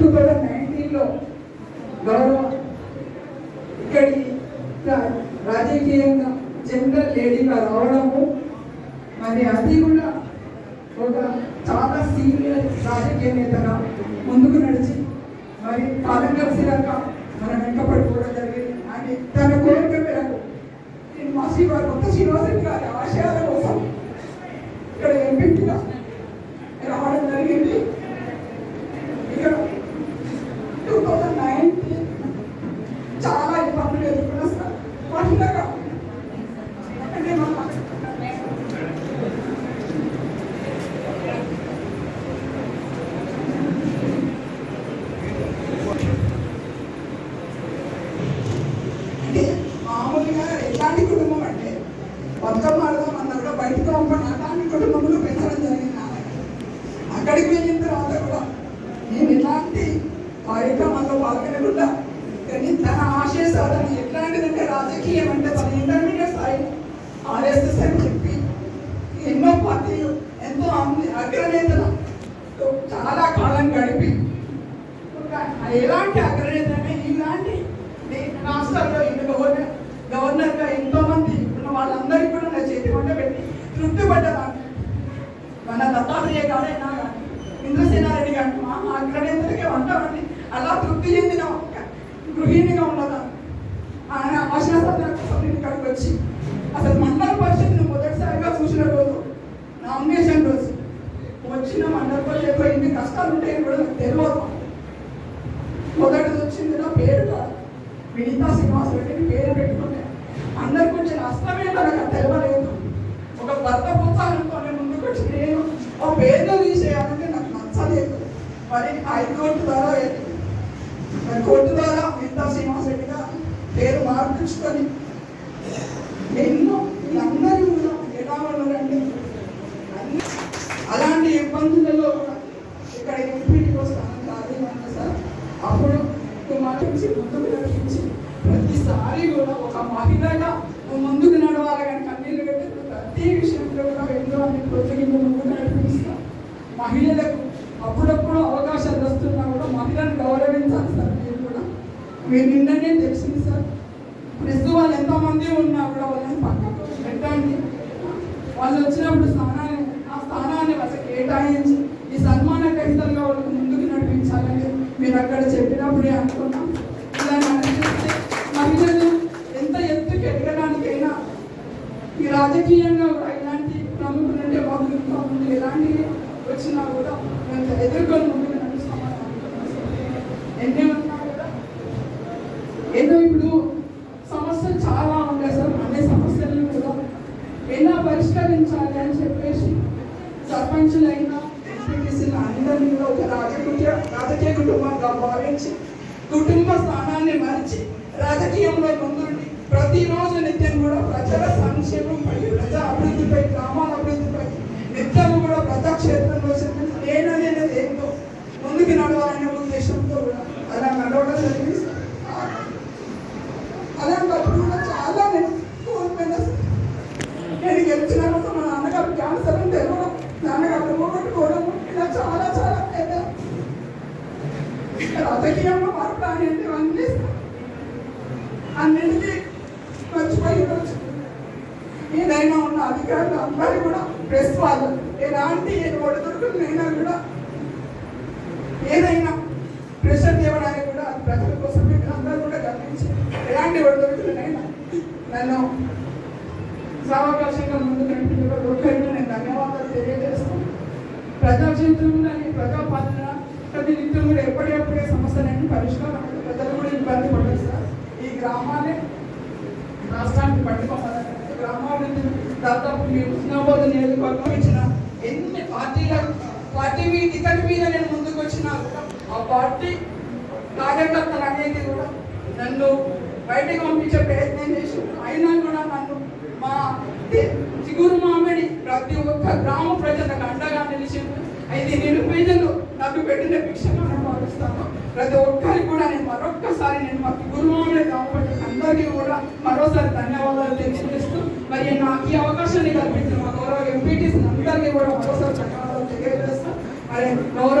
Two thousand నైన్టీన్లో గౌరవ ఇక్కడి రాజకీయంగా జనరల్ లేడీగా రావడము మరి అది కూడా ఒక చాలా సీనియర్ రాజకీయ నేతగా ముందుకు నడిచి మరి కాలం కలిసినాక మన వెంట కూడా జరిగింది అని తన కోరిక మేరకు నేను మా శ్రీవారి కొత్త శ్రీనివాసరెడ్డి గారి ఆశయాల కోసం ఇక్కడ ఎంపీగా రావడం జరిగింది ఇక్కడ టూ థౌజండ్ నైన్టీన్ చాలా ఇబ్బందులు ఎదుర్కొన్నా సార్ మహిళగా అంటే మన అంటే మామూలుగా ఎలాంటి కుటుంబం అంటే బతుకమ్మ ఆడదాం అన్న కూడా బయటకు పంపండి అలాంటి కుటుంబంలో పెంచడం జరిగింది నాన్నగారు. అక్కడికి వెళ్ళిన తర్వాత కూడా నేను ఎలాంటి లేకుండా కానీ తన ఆశయ సాధన ఎట్లాంటిదంటే రాజకీయం అంటే తన ఇంటర్మీడియట్ స్థాయి ఆర్ఎస్ఎస్ అని చెప్పి ఎన్నో పార్టీలు ఎంతో అగ్రనేతలు చాలా కాలం గడిపి ఒక ఎలాంటి అంటే ఇలాంటి రాష్ట్రాల్లో ఇన్ని గవర్నర్ గవర్నర్గా ఎంతో మంది ఉన్న వాళ్ళందరికీ కూడా నా చేతి వంట పెట్టి తృప్తి పడ్డదాన్ని మన దత్తాత్రేయ గారైనా కానీ ఇంద్రసేనారెడ్డి గారి మా అగ్రనేతలకే వంట అలా తృప్తి చెందినాం గృహిణిగా ఉన్నదాన్ని ఆయన ఆశా సాధన కోసం నేను ఇక్కడికి వచ్చి అసలు మండల పరిషత్ని మొదటిసారిగా చూసిన రోజు నామినేషన్ రోజు. వచ్చిన మండల పరిషత్లో ఇన్ని కష్టాలు ఉంటాయని కూడా నాకు తెలియదు మొదటిది వచ్చింది నా పేరు కాదు. వినీతా శ్రీనివాస రెడ్డిని పేరు పెట్టుకుంటే అందరికి వచ్చిన నష్టమే నాకు తెలియలేదు ఒక భర్త పుత్రాలతో నేను ముందుకు వచ్చి నేను ఆ పేరును తీసేయాలంటే నాకు నచ్చలేదు. మరి హైకోర్టు ద్వారా మరి కోర్టు ద్వారా వినీతా శ్రీనివాస పేరు మార్పించుకొని ఎన్నో వీళ్ళందరూ కూడా ఎలా ఉన్నారంటే అలాంటి ఇబ్బందులలో కూడా ఇక్కడ ఎంపీకి వస్తాను కాదు అంటే సార్? అప్పుడు మార్పించి ముందుకు నడిపించి ప్రతిసారి కూడా ఒక మహిళగా ముందుకు నడవాలి కానీ కన్నీళ్ళు పెట్టి ప్రతి విషయంలో కూడా ఎన్నో అన్ని ప్రోత్సహించి ముందుకు నడిపిస్తాం. మహిళలకు అప్పుడప్పుడు అవకాశాలు వస్తున్నా కూడా మహిళను గౌరవించాలి సార్ మీరు కూడా మీరు నిన్ననే తెలిసింది సార్. ప్రెస్ వాళ్ళు ఎంతమంది ఉన్నా కూడా వాళ్ళని పక్కకు పెట్టండి. వాళ్ళు వచ్చినప్పుడు స్థానాన్ని ఆ స్థానాన్ని వాళ్ళకి కేటాయించి ఈ సన్మాన కవితలుగా వాళ్ళకి ముందుకు నడిపించాలని మీరు అక్కడ చెప్పినప్పుడే అనుకున్నాం. ఇలా నడిపిస్తే మహిళలు ఎంత ఎత్తుకు ఎదగడానికైనా ఈ రాజకీయంగా కూడా ఇలాంటి ప్రముఖులు అంటే వాళ్ళు ఇంకా ముందు ఎలాంటివి వచ్చినా కూడా మేము ఎదుర్కొని ముందుకు నడుస్తామని అనుకుంటున్నాం సార్. ఎన్ని ఉన్నా కూడా ఏదో ఇప్పుడు సమస్యలు చాలా ఉన్నాయి సార్ అన్ని సమస్యలను కూడా ఎలా పరిష్కరించాలి అని చెప్పేసి సర్పంచులైనా ఎంపీటీసీలు అందరినీ ఒక రాజకీయ రాజకీయ కుటుంబంగా భావించి కుటుంబ స్థానాన్ని మరిచి రాజకీయంలో ముందుండి ప్రతిరోజు నిత్యం కూడా ప్రజల సంక్షేమంపై ప్రజా అభివృద్ధిపై గ్రామాల అభివృద్ధిపై నిత్యం కూడా ప్రజాక్షేత్రంలో చెప్పిన నేననేది ఏంటో ముందుకు నడవాలనే ఉద్దేశంతో కూడా అలా నడవడం జరిగింది సార్. అలాంటప్పుడు కూడా చాలా నేను కోల్పోయినా సార్. నేను గెలిచిన రోజు మా నాన్నగారు క్యాన్సర్ అని తెలవడం నాన్నగారు పోగొట్టుకోవడం ఇలా చాలా చాలా పెద్ద రాజకీయంలో మార్పు అనేటివన్నీ అన్నిటికీ మర్చిపోయి రోజు ఏదైనా ఉన్న అధికారులు అందరూ కూడా ప్రెస్ వాళ్ళు ఎలాంటి ఒడిదుడుకులైనా కూడా ఏదైనా ప్రెషర్ తేవడానికి కూడా ప్రజల కోసం మీరు అందరూ కూడా గమనించి ఎలాంటి ఒడిదుడుకులైనా నన్ను సావకాశంగా ముందు నడిపిన ప్రతి నేను ధన్యవాదాలు తెలియజేస్తాను ప్రజా జీవితంలో ప్రజాపాలన ప్రతి నిత్యం కూడా ఎప్పటి సమస్యలన్నీ పరిష్కారం ప్రజలు కూడా ఇబ్బంది పడదు సార్. ఈ గ్రామాన్ని రాష్ట్రానికి పట్టుకోవాలని గ్రామాభివృద్ధి దాదాపు మీరు హుస్నాబాద్ నియోజకవర్గం ఇచ్చిన ఎన్ని పార్టీల పార్టీ మీ టికెట్ మీద నేను ముందుకు వచ్చినా కూడా ఆ పార్టీ కార్యకర్తలు అనేది కూడా నన్ను బయటకు పంపించే ప్రయత్నం చేసి అయినా కూడా నన్ను మా చిగురు మామిడి ప్రతి ఒక్క గ్రామ ప్రజలకు అండగా నిలిచింది. నన్ను నాకు పెట్టిన భిక్షను నేను భావిస్తాను ప్రతి ఒక్కరికి కూడా నేను మరొక్కసారి నేను మా గురువులే కాబట్టి అందరికీ కూడా మరోసారి ధన్యవాదాలు తెలియజేస్తూ మరి నాకు ఈ అవకాశాన్ని కల్పించిన మా గౌరవ ఎంపీటీస్ అందరికీ కూడా మరోసారి ధన్యవాదాలు తెలియజేస్తాను మరి గౌరవ